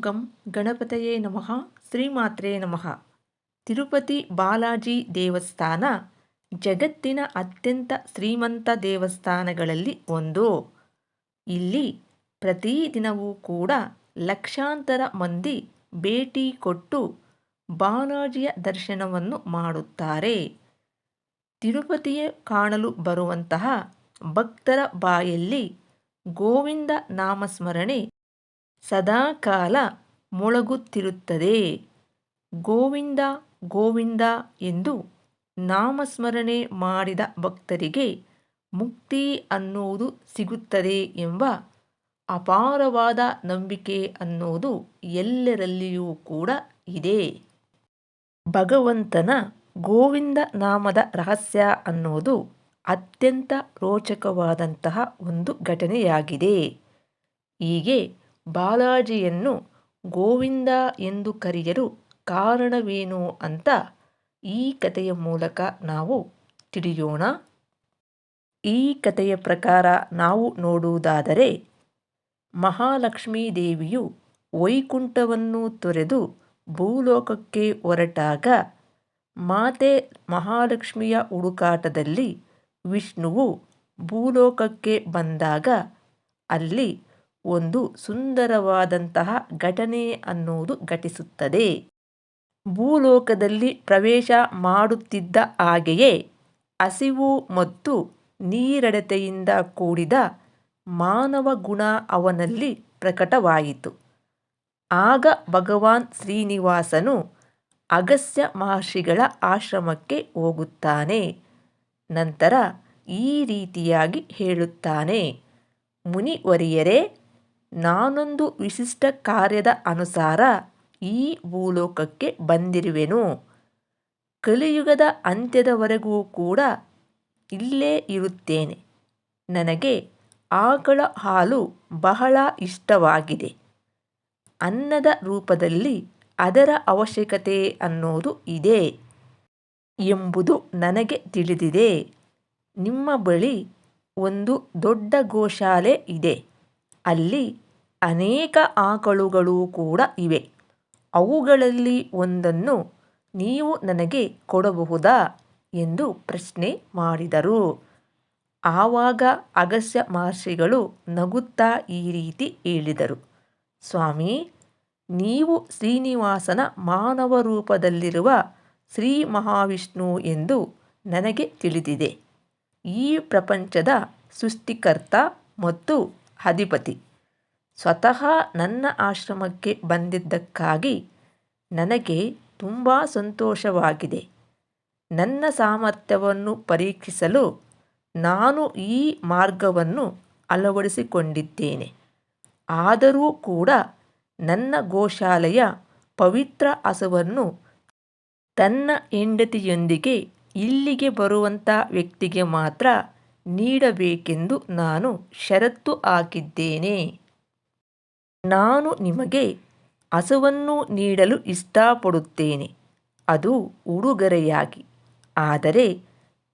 ಗಂ ಗಣಪತಯೇ ನಮಃ ಶ್ರೀಮಾತ್ರೇ ನಮಃ ತಿರುಪತಿ ಬಾಲಾಜಿ ದೇವಸ್ಥಾನ ಜಗತ್ತಿನ ಅತ್ಯಂತ ಶ್ರೀಮಂತ ದೇವಸ್ಥಾನಗಳಲ್ಲಿ ಒಂದು. ಇಲ್ಲಿ ಪ್ರತಿದಿನವೂ ಕೂಡ ಲಕ್ಷಾಂತರ ಮಂದಿ ಭೇಟಿ ಕೊಟ್ಟು ಬಾಲಾಜಿಯ ದರ್ಶನವನ್ನು ಮಾಡುತ್ತಾರೆ. ತಿರುಪತಿಯ ಕಾಣಲು ಬರುವಂತಹ ಭಕ್ತರ ಬಾಯಲ್ಲಿ ಗೋವಿಂದ ನಾಮಸ್ಮರಣೆ ಸದಾಕಾಲ ಮೊಳಗುತ್ತಿರುತ್ತದೆ. ಗೋವಿಂದ ಗೋವಿಂದ ಎಂದು ನಾಮಸ್ಮರಣೆ ಮಾಡಿದ ಭಕ್ತರಿಗೆ ಮುಕ್ತಿ ಅನ್ನುವುದು ಸಿಗುತ್ತದೆ ಎಂಬ ಅಪಾರವಾದ ನಂಬಿಕೆ ಅನ್ನೋದು ಎಲ್ಲರಲ್ಲಿಯೂ ಕೂಡ ಇದೆ. ಭಗವಂತನ ಗೋವಿಂದ ನಾಮದ ರಹಸ್ಯ ಅನ್ನೋದು ಅತ್ಯಂತ ರೋಚಕವಾದಂತಹ ಒಂದು ಘಟನೆಯಾಗಿದೆ. ಹೀಗೆ ಬಾಲಾಜಿಯನ್ನು ಗೋವಿಂದ ಎಂದು ಕರೆಯಲು ಕಾರಣವೇನು ಅಂತ ಈ ಕಥೆಯ ಮೂಲಕ ನಾವು ತಿಳಿಯೋಣ. ಈ ಕಥೆಯ ಪ್ರಕಾರ ನಾವು ನೋಡುವುದಾದರೆ, ಮಹಾಲಕ್ಷ್ಮೀ ದೇವಿಯು ವೈಕುಂಠವನ್ನು ತೊರೆದು ಭೂಲೋಕಕ್ಕೆ ಹೊರಟಾಗ ಮಾತೆ ಮಹಾಲಕ್ಷ್ಮಿಯ ಹುಡುಕಾಟದಲ್ಲಿ ವಿಷ್ಣುವು ಭೂಲೋಕಕ್ಕೆ ಬಂದಾಗ ಅಲ್ಲಿ ಒಂದು ಸುಂದರವಾದಂತಹ ಘಟನೆ ಅನ್ನುವುದು ಘಟಿಸುತ್ತದೆ. ಭೂಲೋಕದಲ್ಲಿ ಪ್ರವೇಶ ಮಾಡುತ್ತಿದ್ದ ಹಾಗೆಯೇ ಹಸಿವು ಮತ್ತು ನೀರಡತೆಯಿಂದ ಕೂಡಿದ ಮಾನವ ಗುಣ ಅವನಲ್ಲಿ ಪ್ರಕಟವಾಯಿತು. ಆಗ ಭಗವಾನ್ ಶ್ರೀನಿವಾಸನು ಅಗಸ್ಯ ಮಹರ್ಷಿಗಳ ಆಶ್ರಮಕ್ಕೆ ಹೋಗುತ್ತಾನೆ. ನಂತರ ಈ ರೀತಿಯಾಗಿ ಹೇಳುತ್ತಾನೆ. ಮುನಿವರಿಯರೇ ನಾನೊಂದು ವಿಶಿಷ್ಟ ಕಾರ್ಯದ ಅನುಸಾರ ಈ ಭೂಲೋಕಕ್ಕೆ ಬಂದಿರುವೆನು. ಕಲಿಯುಗದ ಅಂತ್ಯದವರೆಗೂ ಕೂಡ ಇಲ್ಲೇ ಇರುತ್ತೇನೆ. ನನಗೆ ಆಕಳ ಹಾಲು ಬಹಳ ಇಷ್ಟವಾಗಿದೆ. ಅನ್ನದ ರೂಪದಲ್ಲಿ ಅದರ ಅವಶ್ಯಕತೆ ಅನ್ನೋದು ಇದೆ ಎಂಬುದು ನನಗೆ ತಿಳಿದಿದೆ. ನಿಮ್ಮ ಬಳಿ ಒಂದು ದೊಡ್ಡ ಗೋಶಾಲೆ ಇದೆ. ಅಲ್ಲಿ ಅನೇಕ ಆಕಳುಗಳು ಕೂಡ ಇವೆ. ಅವುಗಳಲ್ಲಿ ಒಂದನ್ನು ನೀವು ನನಗೆ ಕೊಡಬಹುದಾ ಎಂದು ಪ್ರಶ್ನೆ ಮಾಡಿದರು. ಆವಾಗ ಅಗಸ್ಯ ಮಹರ್ಷಿಗಳು ನಗುತ್ತಾ ಈ ರೀತಿ ಹೇಳಿದರು. ಸ್ವಾಮಿ, ನೀವು ಶ್ರೀನಿವಾಸನ ಮಾನವ ರೂಪದಲ್ಲಿರುವ ಶ್ರೀ ಮಹಾವಿಷ್ಣು ಎಂದು ನನಗೆ ತಿಳಿದಿದೆ. ಈ ಪ್ರಪಂಚದ ಸೃಷ್ಟಿಕರ್ತ ಮತ್ತು ಅಧಿಪತಿ. ಸ್ವತಃ ನನ್ನ ಆಶ್ರಮಕ್ಕೆ ಬಂದಿದ್ದಕ್ಕಾಗಿ ನನಗೆ ತುಂಬ ಸಂತೋಷವಾಗಿದೆ. ನನ್ನ ಸಾಮರ್ಥ್ಯವನ್ನು ಪರೀಕ್ಷಿಸಲು ನಾನು ಈ ಮಾರ್ಗವನ್ನು ಅಳವಡಿಸಿಕೊಂಡಿದ್ದೇನೆ. ಆದರೂ ಕೂಡ ನನ್ನ ಗೋಶಾಲೆಯ ಪವಿತ್ರ ಹಸುವನ್ನು ತನ್ನ ಹೆಂಡತಿಯೊಂದಿಗೆ ಇಲ್ಲಿಗೆ ಬರುವಂಥ ವ್ಯಕ್ತಿಗೆ ಮಾತ್ರ ನೀಡಬೇಕೆಂದು ನಾನು ಷರತ್ತು ಹಾಕಿದ್ದೇನೆ. ನಾನು ನಿಮಗೆ ಹಸುವನ್ನು ನೀಡಲು ಇಷ್ಟಪಡುತ್ತೇನೆ. ಅದು ಉಡುಗೊರೆಯಾಗಿ. ಆದರೆ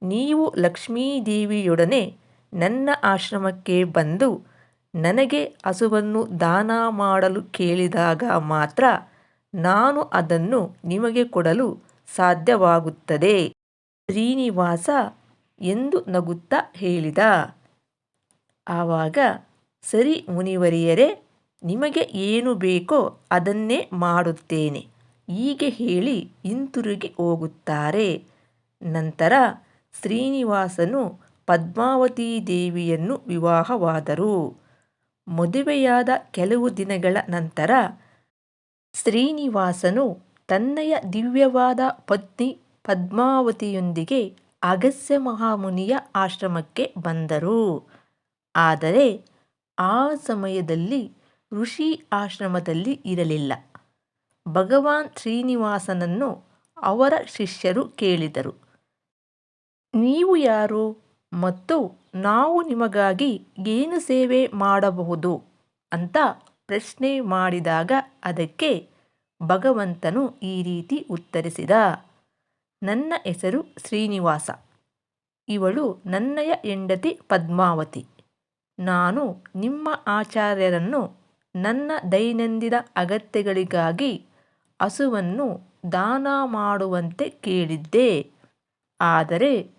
ನೀವು ಲಕ್ಷ್ಮೀದೇವಿಯೊಡನೆ ನನ್ನ ಆಶ್ರಮಕ್ಕೆ ಬಂದು ನನಗೆ ಹಸುವನ್ನು ದಾನ ಮಾಡಲು ಕೇಳಿದಾಗ ಮಾತ್ರ ನಾನು ಅದನ್ನು ನಿಮಗೆ ಕೊಡಲು ಸಾಧ್ಯವಾಗುತ್ತದೆ. ಶ್ರೀನಿವಾಸ ಎಂದು ನಗುತ್ತಾ ಹೇಳಿದ. ಆವಾಗ ಸರಿ ಮುನಿವರಿಯರೇ ನಿಮಗೆ ಏನು ಬೇಕೋ ಅದನ್ನೇ ಮಾಡುತ್ತೇನೆ. ಹೀಗೆ ಹೇಳಿ ಹಿಂತಿರುಗಿ ಹೋಗುತ್ತಾರೆ. ನಂತರ ಶ್ರೀನಿವಾಸನು ಪದ್ಮಾವತಿ ದೇವಿಯನ್ನು ವಿವಾಹವಾದರು. ಮದುವೆಯಾದ ಕೆಲವು ದಿನಗಳ ನಂತರ ಶ್ರೀನಿವಾಸನು ತನ್ನಯ ದಿವ್ಯವಾದ ಪತ್ನಿ ಪದ್ಮಾವತಿಯೊಂದಿಗೆ ಅಗಸ್ಯ ಮಹಾಮುನಿಯ ಆಶ್ರಮಕ್ಕೆ ಬಂದರು. ಆದರೆ ಆ ಸಮಯದಲ್ಲಿ ಋಷಿ ಆಶ್ರಮದಲ್ಲಿ ಇರಲಿಲ್ಲ. ಭಗವಾನ್ ಶ್ರೀನಿವಾಸನನ್ನು ಅವರ ಶಿಷ್ಯರು ಕೇಳಿದರು. ನೀವು ಯಾರು ಮತ್ತು ನಾವು ನಿಮಗಾಗಿ ಏನು ಸೇವೆ ಮಾಡಬಹುದು ಅಂತ ಪ್ರಶ್ನೆ ಮಾಡಿದಾಗ ಅದಕ್ಕೆ ಭಗವಂತನು ಈ ರೀತಿ ಉತ್ತರಿಸಿದ. ನನ್ನ ಹೆಸರು ಶ್ರೀನಿವಾಸ. ಇವಳು ನನ್ನಯ ಹೆಂಡತಿ ಪದ್ಮಾವತಿ. ನಾನು ನಿಮ್ಮ ಆಚಾರ್ಯರನ್ನು ನನ್ನ ದೈನಂದಿನ ಅಗತ್ಯಗಳಿಗಾಗಿ ಹಸುವನ್ನು ದಾನ ಮಾಡುವಂತೆ ಕೇಳಿದ್ದೆ. ಆದರೆ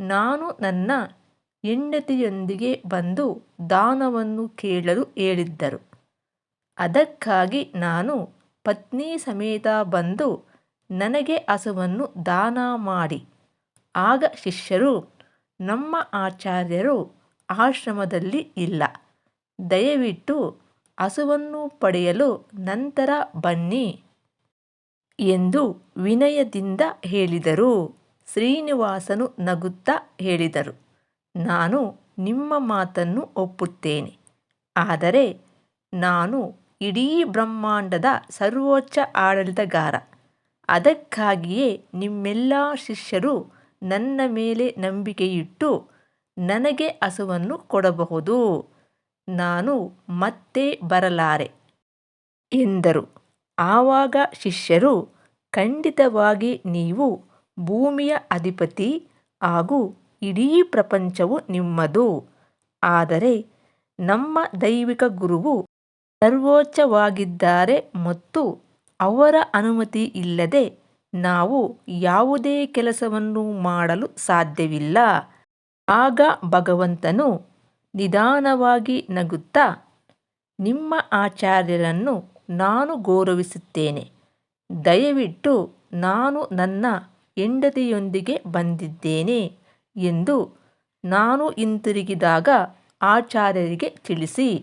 ನಾನು ನನ್ನ ಹೆಂಡತಿಯೊಂದಿಗೆ ಬಂದು ದಾನವನ್ನು ಕೇಳಲು ಹೇಳಿದ್ದರು. ಅದಕ್ಕಾಗಿ ನಾನು ಪತ್ನಿ ಸಮೇತ ಬಂದು ನನಗೆ ಹಸುವನ್ನು ದಾನ ಮಾಡಿ. ಆಗ ಶಿಷ್ಯರು, ನಮ್ಮ ಆಚಾರ್ಯರು ಆಶ್ರಮದಲ್ಲಿ ಇಲ್ಲ. ದಯವಿಟ್ಟು ಹಸುವನ್ನು ಪಡೆಯಲು ನಂತರ ಬನ್ನಿ ಎಂದು ವಿನಯದಿಂದ ಹೇಳಿದರು. ಶ್ರೀನಿವಾಸನು ನಗುತ್ತಾ ಹೇಳಿದರು, ನಾನು ನಿಮ್ಮ ಮಾತನ್ನು ಒಪ್ಪುತ್ತೇನೆ. ಆದರೆ ನಾನು ಇಡೀ ಬ್ರಹ್ಮಾಂಡದ ಸರ್ವೋಚ್ಚ ಆಡಳಿತಗಾರ. ಅದಕ್ಕಾಗಿಯೇ ನಿಮ್ಮೆಲ್ಲ ಶಿಷ್ಯರು ನನ್ನ ಮೇಲೆ ನಂಬಿಕೆಯಿಟ್ಟು ನನಗೆ ಹಸುವನ್ನು ಕೊಡಬಹುದು. ನಾನು ಮತ್ತೆ ಬರಲಾರೆ ಎಂದರು. ಆವಾಗ ಶಿಷ್ಯರು, ಖಂಡಿತವಾಗಿ ನೀವು ಭೂಮಿಯ ಅಧಿಪತಿ ಹಾಗೂ ಇಡೀ ಪ್ರಪಂಚವು ನಿಮ್ಮದು. ಆದರೆ ನಮ್ಮ ದೈವಿಕ ಗುರುವು ಸರ್ವೋಚ್ಚವಾಗಿದ್ದಾರೆ ಮತ್ತು ಅವರ ಅನುಮತಿ ಇಲ್ಲದೆ ನಾವು ಯಾವುದೇ ಕೆಲಸವನ್ನು ಮಾಡಲು ಸಾಧ್ಯವಿಲ್ಲ. ಆಗ ಭಗವಂತನು ನಿಧಾನವಾಗಿ ನಗುತ್ತಾ, ನಿಮ್ಮ ಆಚಾರ್ಯರನ್ನು ನಾನು ಗೌರವಿಸುತ್ತೇನೆ. ದಯವಿಟ್ಟು ನಾನು ನನ್ನ ಹೆಂಡತಿಯೊಂದಿಗೆ ಬಂದಿದ್ದೇನೆ ಎಂದು ನಾನು ಹಿಂತಿರುಗಿದಾಗ ಆಚಾರ್ಯರಿಗೆ ತಿಳಿಸಿ,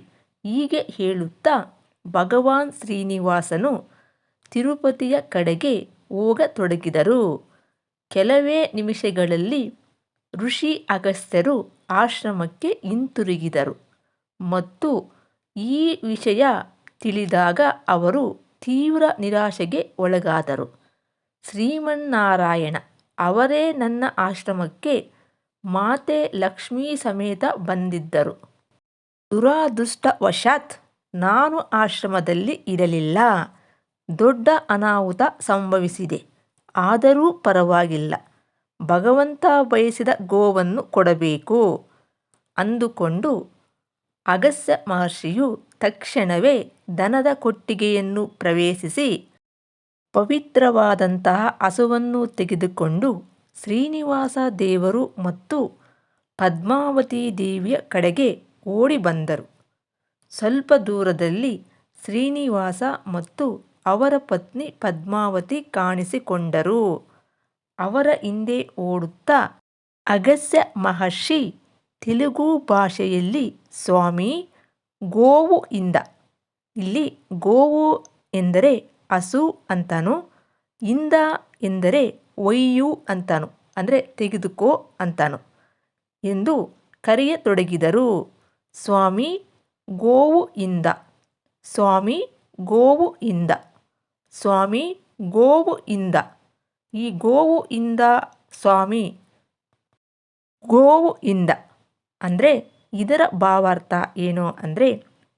ಹೀಗೆ ಹೇಳುತ್ತಾ ಭಗವಾನ್ ಶ್ರೀನಿವಾಸನು ತಿರುಪತಿಯ ಕಡೆಗೆ ಹೋಗತೊಡಗಿದರು. ಕೆಲವೇ ನಿಮಿಷಗಳಲ್ಲಿ ಋಷಿ ಅಗಸ್ತ್ಯರು ಆಶ್ರಮಕ್ಕೆ ಹಿಂತಿರುಗಿದರು. ಮತ್ತು ಈ ವಿಷಯ ತಿಳಿದಾಗ ಅವರು ತೀವ್ರ ನಿರಾಶೆಗೆ ಒಳಗಾದರು. ಶ್ರೀಮನ್ನಾರಾಯಣ, ಅವರೇ ನನ್ನ ಆಶ್ರಮಕ್ಕೆ ಮಾತೆ ಲಕ್ಷ್ಮೀ ಸಮೇತ ಬಂದಿದ್ದರು. ದುರಾದೃಷ್ಟವಶಾತ್ ನಾನು ಆಶ್ರಮದಲ್ಲಿ ಇರಲಿಲ್ಲ. ದೊಡ್ಡ ಅನಾಹುತ ಸಂಭವಿಸಿದೆ. ಆದರೂ ಪರವಾಗಿಲ್ಲ. ಭಗವಂತ ಬಯಸಿದ ಗೋವನ್ನು ಕೊಡಬೇಕು. ಅಂದುಕೊಂಡು ಅಗಸ್ಯ ಮಹರ್ಷಿಯು ತಕ್ಷಣವೇ ದನದ ಕೊಟ್ಟಿಗೆಯನ್ನು ಪ್ರವೇಶಿಸಿ ಪವಿತ್ರವಾದಂತಹ ಹಸುವನ್ನು ತೆಗೆದುಕೊಂಡು ಶ್ರೀನಿವಾಸ ದೇವರು ಮತ್ತು ಪದ್ಮಾವತಿ ದೇವಿಯ ಕಡೆಗೆ ಓಡಿ ಬಂದರು. ಸ್ವಲ್ಪ ದೂರದಲ್ಲಿ ಶ್ರೀನಿವಾಸ ಮತ್ತು ಅವರ ಪತ್ನಿ ಪದ್ಮಾವತಿ ಕಾಣಿಸಿಕೊಂಡರು. ಅವರ ಹಿಂದೆ ಓಡುತ್ತಾ ಅಗಸ್ಯ ಮಹರ್ಷಿ ತೆಲುಗು ಭಾಷೆಯಲ್ಲಿ, ಸ್ವಾಮಿ, ಗೋವು ಇಂದ. ಇಲ್ಲಿ ಗೋವು ಎಂದರೆ ಹಸು ಅಂತಾನು, ಇಂದ ಎಂದರೆ ಒಯ್ಯು ಅಂತಾನು, ಅಂದರೆ ತೆಗೆದುಕೋ ಅಂತಾನು ಎಂದು ಕರೆಯತೊಡಗಿದರು. ಸ್ವಾಮಿ, ಗೋವು ಇಂದ. ಸ್ವಾಮಿ, ಗೋವು ಇಂದ. ಸ್ವಾಮಿ, ಗೋವು ಇಂದ. ಈ ಗೋವು ಇಂದ ಸ್ವಾಮಿ. ಗೋವು ಇಂದ ಅಂದರೆ ಇದರ ಭಾವಾರ್ಥ ಏನು ಅಂದರೆ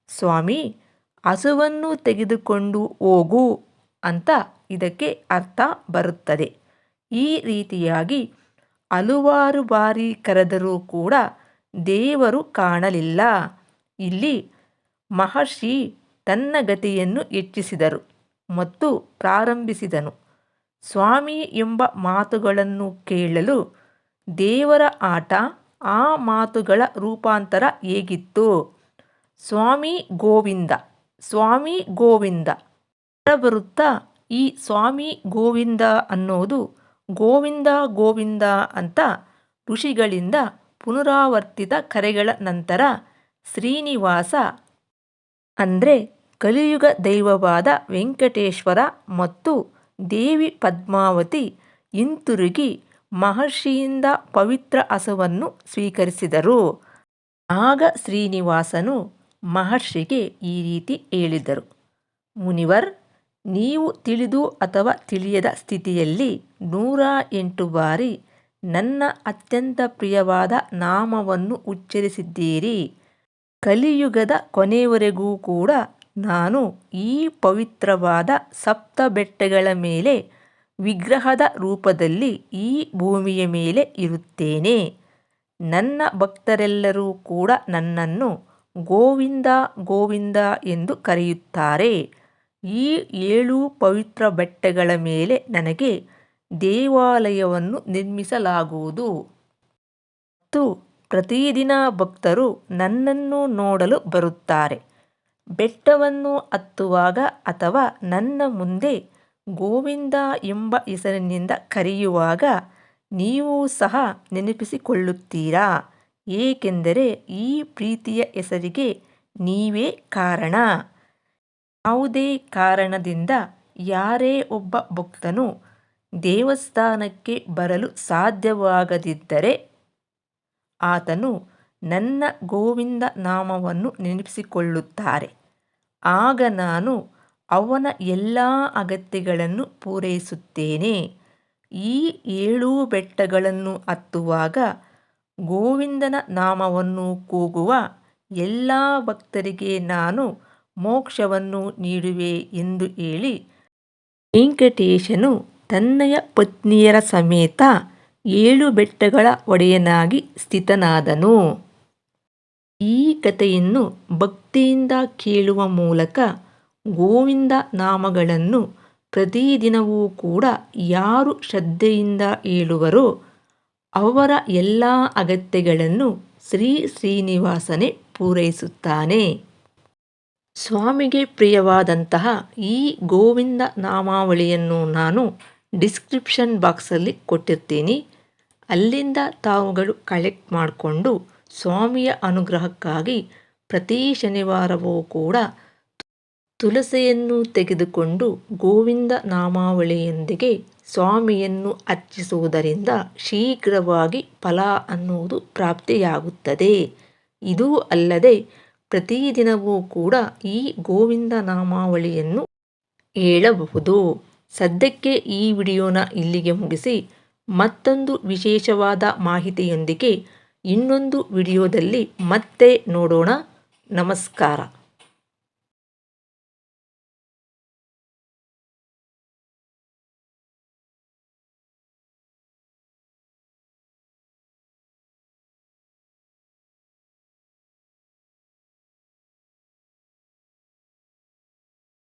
ಸ್ವಾಮಿ ಹಸುವನ್ನು ತೆಗೆದುಕೊಂಡು ಹೋಗು ಅಂತ ಇದಕ್ಕೆ ಅರ್ಥ ಬರುತ್ತದೆ. ಈ ರೀತಿಯಾಗಿ ಹಲವಾರು ಬಾರಿ ಕರೆದರೂ ಕೂಡ ದೇವರು ಕಾಣಲಿಲ್ಲ. ಇಲ್ಲಿ ಮಹರ್ಷಿ ತನ್ನ ಗತಿಯನ್ನು ಹೆಚ್ಚಿಸಿದರು ಮತ್ತು ಪ್ರಾರಂಭಿಸಿದನು. ಸ್ವಾಮಿ ಎಂಬ ಮಾತುಗಳನ್ನು ಕೇಳಲು ದೇವರ ಆಟ ಆ ಮಾತುಗಳ ರೂಪಾಂತರ ಹೇಗಿತ್ತು? ಸ್ವಾಮಿ ಗೋವಿಂದ ಸ್ವಾಮಿ ಗೋವಿಂದ. ಬರುತ್ತಾ ಈ ಸ್ವಾಮಿ ಗೋವಿಂದ ಅನ್ನೋದು? ಗೋವಿಂದ ಗೋವಿಂದ ಅಂತ ಋಷಿಗಳಿಂದ ಪುನರಾವರ್ತಿತ ಕರೆಗಳ ನಂತರ ಶ್ರೀನಿವಾಸ ಅಂದರೆ ಕಲಿಯುಗ ದೈವವಾದ ವೆಂಕಟೇಶ್ವರ ಮತ್ತು ದೇವಿ ಪದ್ಮಾವತಿ ಹಿಂತಿರುಗಿ ಮಹರ್ಷಿಯಿಂದ ಪವಿತ್ರ ಹಸವನ್ನು ಸ್ವೀಕರಿಸಿದರು. ಆಗ ಶ್ರೀನಿವಾಸನು ಮಹರ್ಷಿಗೆ ಈ ರೀತಿ ಹೇಳಿದರು. ಮುನಿವರ್, ನೀವು ತಿಳಿದು ಅಥವಾ ತಿಳಿಯದ ಸ್ಥಿತಿಯಲ್ಲಿ ನೂರ ಎಂಟು ಬಾರಿ ನನ್ನ ಅತ್ಯಂತ ಪ್ರಿಯವಾದ ನಾಮವನ್ನು ಉಚ್ಚರಿಸಿದ್ದೀರಿ. ಕಲಿಯುಗದ ಕೊನೆಯವರೆಗೂ ಕೂಡ ನಾನು ಈ ಪವಿತ್ರವಾದ ಸಪ್ತ ಬೆಟ್ಟಗಳ ಮೇಲೆ ವಿಗ್ರಹದ ರೂಪದಲ್ಲಿ ಈ ಭೂಮಿಯ ಮೇಲೆ ಇರುತ್ತೇನೆ. ನನ್ನ ಭಕ್ತರೆಲ್ಲರೂ ಕೂಡ ನನ್ನನ್ನು ಗೋವಿಂದ ಗೋವಿಂದ ಎಂದು ಕರೆಯುತ್ತಾರೆ. ಈ ಏಳು ಪವಿತ್ರ ಬೆಟ್ಟಗಳ ಮೇಲೆ ನನಗೆ ದೇವಾಲಯವನ್ನು ನಿರ್ಮಿಸಲಾಗುವುದು. ಮತ್ತು ಪ್ರತಿದಿನ ಭಕ್ತರು ನನ್ನನ್ನು ನೋಡಲು ಬರುತ್ತಾರೆ. ಬೆಟ್ಟವನ್ನು ಹತ್ತುವಾಗ ಅಥವಾ ನನ್ನ ಮುಂದೆ ಗೋವಿಂದ ಎಂಬ ಹೆಸರಿನಿಂದ ಕರೆಯುವಾಗ ನೀವು ಸಹ ನೆನಪಿಸಿಕೊಳ್ಳುತ್ತೀರಾ? ಏಕೆಂದರೆ ಈ ಪ್ರೀತಿಯ ಹೆಸರಿಗೆ ನೀವೇ ಕಾರಣ. ಯಾವುದೇ ಕಾರಣದಿಂದ ಯಾರೇ ಒಬ್ಬ ಭಕ್ತನು ದೇವಸ್ಥಾನಕ್ಕೆ ಬರಲು ಸಾಧ್ಯವಾಗದಿದ್ದರೆ ಆತನು ನನ್ನ ಗೋವಿಂದ ನಾಮವನ್ನು ನೆನಪಿಸಿಕೊಳ್ಳುತ್ತಾರೆ. ಆಗ ನಾನು ಅವನ ಎಲ್ಲ ಅಗತ್ಯಗಳನ್ನು ಪೂರೈಸುತ್ತೇನೆ. ಈ ಏಳು ಬೆಟ್ಟಗಳನ್ನು ಹತ್ತುವಾಗ ಗೋವಿಂದನ ನಾಮವನ್ನು ಕೂಗುವ ಎಲ್ಲ ಭಕ್ತರಿಗೆ ನಾನು ಮೋಕ್ಷವನ್ನು ನೀಡುವೆ ಎಂದು ಹೇಳಿ ವೆಂಕಟೇಶನು ತನ್ನಯ ಪತ್ನಿಯರ ಸಮೇತ ಏಳು ಬೆಟ್ಟಗಳ ಒಡೆಯನಾಗಿ ಸ್ಥಿತನಾದನು. ಈ ಕಥೆಯನ್ನು ಭಕ್ತಿಯಿಂದ ಕೇಳುವ ಮೂಲಕ ಗೋವಿಂದ ನಾಮಗಳನ್ನು ಪ್ರತಿದಿನವೂ ಕೂಡ ಯಾರು ಶ್ರದ್ಧೆಯಿಂದ ಹೇಳುವರೋ ಅವರ ಎಲ್ಲ ಅಗತ್ಯಗಳನ್ನು ಶ್ರೀ ಶ್ರೀನಿವಾಸನೇ ಪೂರೈಸುತ್ತಾನೆ. ಸ್ವಾಮಿಗೆ ಪ್ರಿಯವಾದಂತಹ ಈ ಗೋವಿಂದ ನಾಮಾವಳಿಯನ್ನು ನಾನು ಡಿಸ್ಕ್ರಿಪ್ಷನ್ ಬಾಕ್ಸಲ್ಲಿ ಕೊಟ್ಟಿರ್ತೀನಿ. ಅಲ್ಲಿಂದ ತಾವುಗಳು ಕಲೆಕ್ಟ್ ಮಾಡಿಕೊಂಡು ಸ್ವಾಮಿಯ ಅನುಗ್ರಹಕ್ಕಾಗಿ ಪ್ರತಿ ಶನಿವಾರವೂ ಕೂಡ ತುಳಸಿಯನ್ನು ತೆಗೆದುಕೊಂಡು ಗೋವಿಂದ ನಾಮಾವಳಿಯೊಂದಿಗೆ ಸ್ವಾಮಿಯನ್ನು ಅರ್ಚಿಸುವುದರಿಂದ ಶೀಘ್ರವಾಗಿ ಫಲ ಅನ್ನುವುದು ಪ್ರಾಪ್ತಿಯಾಗುತ್ತದೆ. ಇದೂ ಅಲ್ಲದೆ ಪ್ರತಿದಿನವೂ ಕೂಡ ಈ ಗೋವಿಂದ ನಾಮಾವಳಿಯನ್ನು ಹೇಳಬಹುದು ಸದ್ಯಕ್ಕೆ ಈ ವಿಡಿಯೋನ ಇಲ್ಲಿಗೆ ಮುಗಿಸಿ. ಮತ್ತೊಂದು ವಿಶೇಷವಾದ ಮಾಹಿತಿಯೊಂದಿಗೆ ಇನ್ನೊಂದು ವಿಡಿಯೋದಲ್ಲಿ ಮತ್ತೆ ನೋಡೋಣ. ನಮಸ್ಕಾರ.